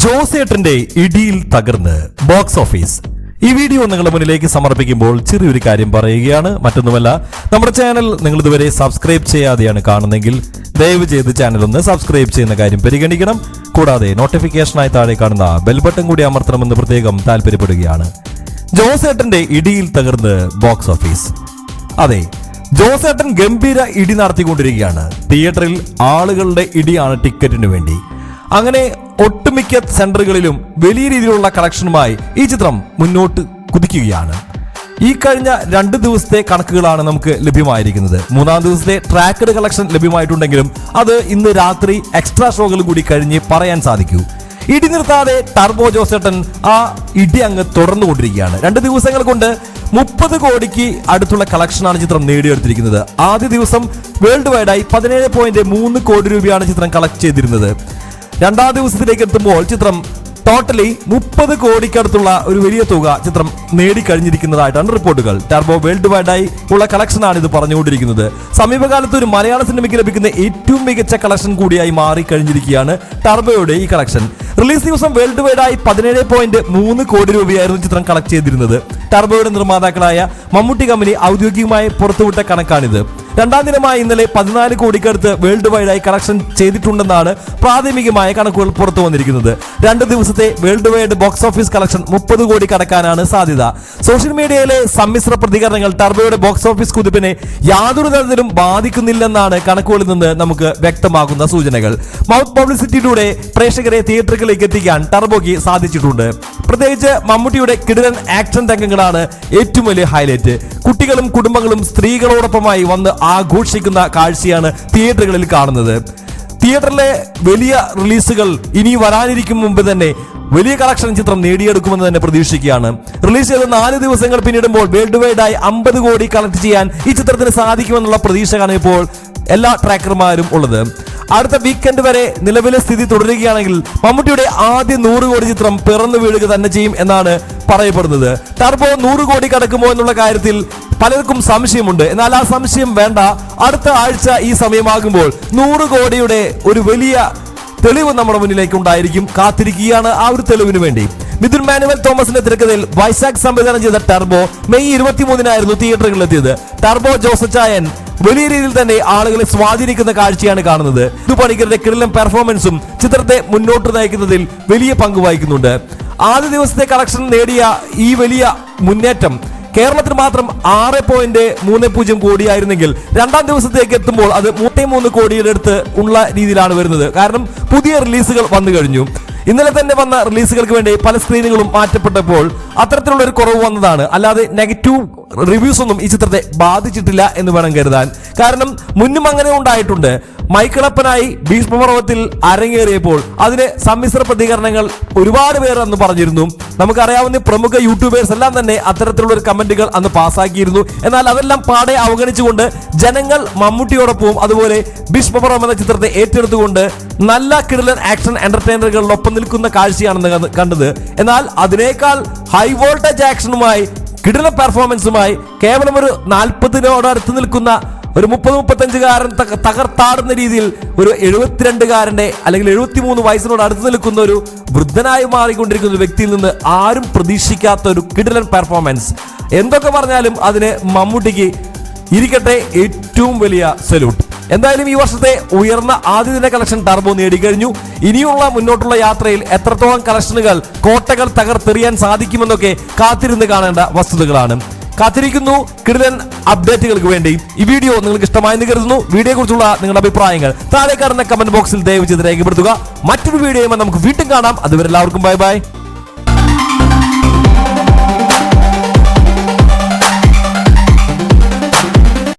ജോസേട്ടന്റെ ഇടിയിൽ തകർന്ന് box office. ഈ video നിങ്ങളുടെ മുന്നിലേക്ക് സമർപ്പിക്കുമ്പോൾ ചെറിയൊരു കാര്യം പറയുകയാണ്. മറ്റൊന്നുമല്ല നമ്മുടെ ചാനൽ നിങ്ങൾ ഇതുവരെ സബ്സ്ക്രൈബ് ചെയ്യാതെയാണ് കാണുന്നെങ്കിൽ ദയവ് ചെയ്ത് ചാനൽ ഒന്ന് സബ്സ്ക്രൈബ് ചെയ്യുന്ന കാര്യം പരിഗണിക്കണം. കൂടാതെ നോട്ടിഫിക്കേഷനായി താഴെ കാണുന്ന ബെൽ ബട്ടൺ കൂടി അമർത്തണമെന്ന് പ്രത്യേകം താല്പര്യപ്പെടുകയാണ്. ജോസേട്ടന്റെ ഇടിയിൽ തകർന്ന് ബോക്സ് ഓഫീസ്. അതെ ജോസേട്ടൻ ഗംഭീര ഇടി നടത്തിക്കൊണ്ടിരിക്കുകയാണ്. തിയേറ്ററിൽ ആളുകളുടെ ഇടിയാണ് ടിക്കറ്റിന് വേണ്ടി. അങ്ങനെ ഒട്ടുമിക്ക സെന്ററുകളിലും വലിയ രീതിയിലുള്ള കളക്ഷനുമായി ഈ ചിത്രം മുന്നോട്ട് കുതിക്കുകയാണ്. ഈ കഴിഞ്ഞ രണ്ട് ദിവസത്തെ കണക്കുകളാണ് നമുക്ക് ലഭ്യമായിരിക്കുന്നത്. മൂന്നാം ദിവസത്തെ ട്രാക്കഡ് കളക്ഷൻ ലഭ്യമായിട്ടുണ്ടെങ്കിലും അത് ഇന്ന് രാത്രി എക്സ്ട്രാ ഷോകൾ കൂടി കഴിഞ്ഞ് പറയാൻ സാധിക്കൂ. ഇടി നിർത്താതെ ടർബോ ജോസേട്ടൻ ആ ഇടി അങ്ങ് തുടർന്നുകൊണ്ടിരിക്കുകയാണ്. രണ്ട് ദിവസങ്ങൾ കൊണ്ട് മുപ്പത് കോടിക്ക് അടുത്തുള്ള കളക്ഷനാണ് ചിത്രം നേടിയെടുത്തിരിക്കുന്നത്. ആദ്യ ദിവസം വേൾഡ് വൈഡായി പതിനേഴ് പോയിന്റ് മൂന്ന് കോടി രൂപയാണ് ചിത്രം കളക്ട് ചെയ്തിരുന്നത്. രണ്ടാം ദിവസത്തിലേക്ക് എത്തുമ്പോൾ ചിത്രം ടോട്ടലി മുപ്പത് കോടിക്കടുത്തുള്ള ഒരു വലിയ തുക ചിത്രം നേടിക്കഴിഞ്ഞിരിക്കുന്നതായിട്ടാണ് റിപ്പോർട്ടുകൾ. ടർബോ വേൾഡ് വൈഡ് ആയി ഉള്ള കളക്ഷനാണ് ഇത് പറഞ്ഞുകൊണ്ടിരിക്കുന്നത്. സമീപകാലത്ത് ഒരു മലയാള സിനിമയ്ക്ക് ലഭിക്കുന്ന ഏറ്റവും മികച്ച കളക്ഷൻ കൂടിയായി മാറി കഴിഞ്ഞിരിക്കുകയാണ് ടർബോയുടെ ഈ കളക്ഷൻ റിലീസ് ദിവസം വേൾഡ് വൈഡായി പതിനേഴ് പോയിന്റ് മൂന്ന് കോടി രൂപയായിരുന്നു ചിത്രം കളക്ട് ചെയ്തിരുന്നത്. ടർബോയുടെ നിർമ്മാതാക്കളായ മമ്മൂട്ടി കമ്പനി ഔദ്യോഗികമായി പുറത്തുവിട്ട കണക്കാണിത്. രണ്ടാം ദിനമായി ഇന്നലെ പതിനാല് കോടിക്കടുത്ത് വേൾഡ് വൈഡായി കളക്ഷൻ ചെയ്തിട്ടുണ്ടെന്നാണ് പ്രാഥമികമായ കണക്കുകൾ പുറത്തു വന്നിരിക്കുന്നത്. രണ്ട് ദിവസത്തെ world wide box office collection മുപ്പത് കോടി കടക്കാനാണ് സാധ്യത. സോഷ്യൽ മീഡിയയിലെ സമ്മിശ്ര പ്രതികരണങ്ങൾ ടർബോയുടെ ബോക്സ് ഓഫീസ് കുതിപ്പിനെ യാതൊരു തരത്തിലും ബാധിക്കുന്നില്ലെന്നാണ് കണക്കുകളിൽ നിന്ന് നമുക്ക് വ്യക്തമാകുന്ന സൂചനകൾ. മൗത്ത് പബ്ലിസിറ്റിയിലൂടെ പ്രേക്ഷകരെ തിയേറ്ററുകളിലേക്ക് എത്തിക്കാൻ ടർബോയ്ക്ക് സാധിച്ചിട്ടുണ്ട്. പ്രത്യേകിച്ച് മമ്മൂട്ടിയുടെ കിടിലൻ ആക്ഷൻ രംഗങ്ങളാണ് ഏറ്റവും വലിയ ഹൈലൈറ്റ്. കുട്ടികളും കുടുംബങ്ങളും സ്ത്രീകളോടൊപ്പമായി വന്ന് ആഘോഷിക്കുന്ന കാഴ്ചയാണ് തിയേറ്ററുകളിൽ കാണുന്നത്. തിയേറ്ററിലെ വലിയ റിലീസുകൾ ഇനി വരാനിരിക്കും മുമ്പ് തന്നെ വലിയ കളക്ഷൻ ചിത്രം നേടിയെടുക്കുമെന്ന് തന്നെ പ്രതീക്ഷിക്കുകയാണ്. റിലീസ് ചെയ്ത നാല് ദിവസങ്ങൾ പിന്നിടുമ്പോൾ വേൾഡ് വൈഡ് ആയി അമ്പത് കോടി കളക്ട് ചെയ്യാൻ ഈ ചിത്രത്തിന് സാധിക്കുമെന്നുള്ള പ്രതീക്ഷയാണ് ഇപ്പോൾ എല്ലാ ട്രാക്കർമാരും ഉള്ളത്. അടുത്ത വീക്കെൻഡ് വരെ നിലവിലെ സ്ഥിതി തുടരുകയാണെങ്കിൽ മമ്മൂട്ടിയുടെ ആദ്യ നൂറ് കോടി ചിത്രം പിറന്നു വീഴുക തന്നെ ചെയ്യും എന്നാണ് പറയപ്പെടുന്നത്. ടർബോ നൂറ് കോടി കടക്കുമോ എന്നുള്ള കാര്യത്തിൽ പലർക്കും സംശയമുണ്ട്. എന്നാൽ ആ സംശയം വേണ്ട. അടുത്ത ആഴ്ച ഈ സമയമാകുമ്പോൾ നൂറ് കോടിയുടെ ഒരു വലിയ തെളിവ് നമ്മുടെ മുന്നിലേക്ക് ഉണ്ടായിരിക്കും. കാത്തിരിക്കുകയാണ് ആ ഒരു തെളിവിന് വേണ്ടി. മിഥുൻ മാനുവൽ തോമസിന്റെ തിരക്കഥയിൽ വൈശാഖ് സംവിധാനം ചെയ്ത ടർബോ മെയ് ഇരുപത്തിമൂന്നിനായിരുന്നു തിയേറ്ററുകളിൽ എത്തിയത് ടർബോ ജോസച്ചായൻ വലിയ രീതിയിൽ തന്നെ ആളുകളെ സ്വാധീനിക്കുന്ന കാഴ്ചയാണ് കാണുന്നത്. പണിക്കരുടെ കിടലം പെർഫോമൻസും ചിത്രത്തെ മുന്നോട്ട് നയിക്കുന്നതിൽ വലിയ പങ്ക് വഹിക്കുന്നുണ്ട്. ആദ്യ ദിവസത്തെ കളക്ഷൻ നേടിയ ഈ വലിയ മുന്നേറ്റം കേരളത്തിന് മാത്രം ആറ് പോയിന്റ് മൂന്ന് പൂജ്യം കോടിയായിരുന്നെങ്കിൽ രണ്ടാം ദിവസത്തേക്ക് എത്തുമ്പോൾ അത് മൂന്നേ മൂന്ന് കോടിയുടെ അടുത്ത് ഉള്ള രീതിയിലാണ് വരുന്നത്. കാരണം പുതിയ റിലീസുകൾ വന്നു കഴിഞ്ഞു. ഇന്നലെ തന്നെ വന്ന റിലീസുകൾക്ക് വേണ്ടി പല സ്ക്രീനുകളും മാറ്റപ്പെട്ടപ്പോൾ അത്തരത്തിലുള്ള ഒരു കുറവ് വന്നതാണ്. അല്ലാതെ നെഗറ്റീവ് റിവ്യൂസ് ഒന്നും ഈ ചിത്രത്തെ ബാധിച്ചിട്ടില്ല എന്ന് വേണം കരുതാൻ. കാരണം മുന്നും അങ്ങനെ ഉണ്ടായിട്ടുണ്ട്. മൈക്കിളപ്പനായി ഭീഷ്മപർവത്തിൽ അരങ്ങേറിയപ്പോൾ അതിന് സമ്മിശ്ര പ്രതികരണങ്ങൾ ഒരുപാട് പേർ അന്ന് പറഞ്ഞിരുന്നു. നമുക്കറിയാവുന്ന പ്രമുഖ യൂട്യൂബേഴ്സ് എല്ലാം തന്നെ അത്തരത്തിലുള്ള ഒരു കമന്റുകൾ അന്ന് പാസ്സാക്കിയിരുന്നു. എന്നാൽ അതെല്ലാം പാടെ അവഗണിച്ചുകൊണ്ട് ജനങ്ങൾ മമ്മൂട്ടിയോടൊപ്പവും അതുപോലെ ഭീഷ്മപർവം എന്ന ചിത്രത്തെ ഏറ്റെടുത്തുകൊണ്ട് നല്ല കിടലൻ ആക്ഷൻ എന്റർടൈനറുകളിലൊപ്പം നിൽക്കുന്ന കാഴ്ചയാണെന്ന് കണ്ട് കണ്ടത്. എന്നാൽ അതിനേക്കാൾ ഹൈ വോൾട്ടേജ് ആക്ഷനുമായി കിടില പെർഫോമൻസുമായി കേവലം ഒരു നാൽപ്പതിനോട് അടുത്ത് നിൽക്കുന്ന ഒരു മുപ്പത് മുപ്പത്തഞ്ചുകാരൻ തക- തകർത്താടുന്ന രീതിയിൽ ഒരു എഴുപത്തിരണ്ടുകാരന്റെ അല്ലെങ്കിൽ എഴുപത്തിമൂന്ന് വയസ്സിനോട് അടുത്ത് നിൽക്കുന്ന ഒരു വൃദ്ധനായി മാറിക്കൊണ്ടിരിക്കുന്ന ഒരു വ്യക്തിയിൽ നിന്ന് ആരും പ്രതീക്ഷിക്കാത്ത ഒരു കിടിലൻ പെർഫോമൻസ് എന്തൊക്കെ പറഞ്ഞാലും അതിന് മമ്മൂട്ടിക്ക് ഇരിക്കട്ടെ ഏറ്റവും വലിയ സല്യൂട്ട് എന്തായാലും ഈ വർഷത്തെ ഉയർന്ന ആദ്യ ദിന കളക്ഷൻ ടർബോ നേടിക്കഴിഞ്ഞു. ഇനിയുള്ള മുന്നോട്ടുള്ള യാത്രയിൽ എത്രത്തോളം കളക്ഷനുകൾ കോട്ടകൾ തകർത്തെറിയാൻ സാധിക്കുമെന്നൊക്കെ കാത്തിരുന്ന് കാണേണ്ട വസ്തുതകളാണ്. കാത്തിരിക്കുന്നു കിടിലൻ അപ്ഡേറ്റുകൾക്ക് വേണ്ടി. ഈ വീഡിയോ നിങ്ങൾക്ക് ഇഷ്ടമായെന്ന് കരുതുന്നു. വീഡിയോ കുറിച്ചുള്ള നിങ്ങളുടെ അഭിപ്രായങ്ങൾ താഴെ കാണുന്ന കമന്റ് ബോക്സിൽ ദയവ് ചെയ്ത് രേഖപ്പെടുത്തുക. മറ്റൊരു വീഡിയോയുമായി നമുക്ക് വീണ്ടും കാണാം. അതുവരെ എല്ലാവർക്കും ബൈ ബൈ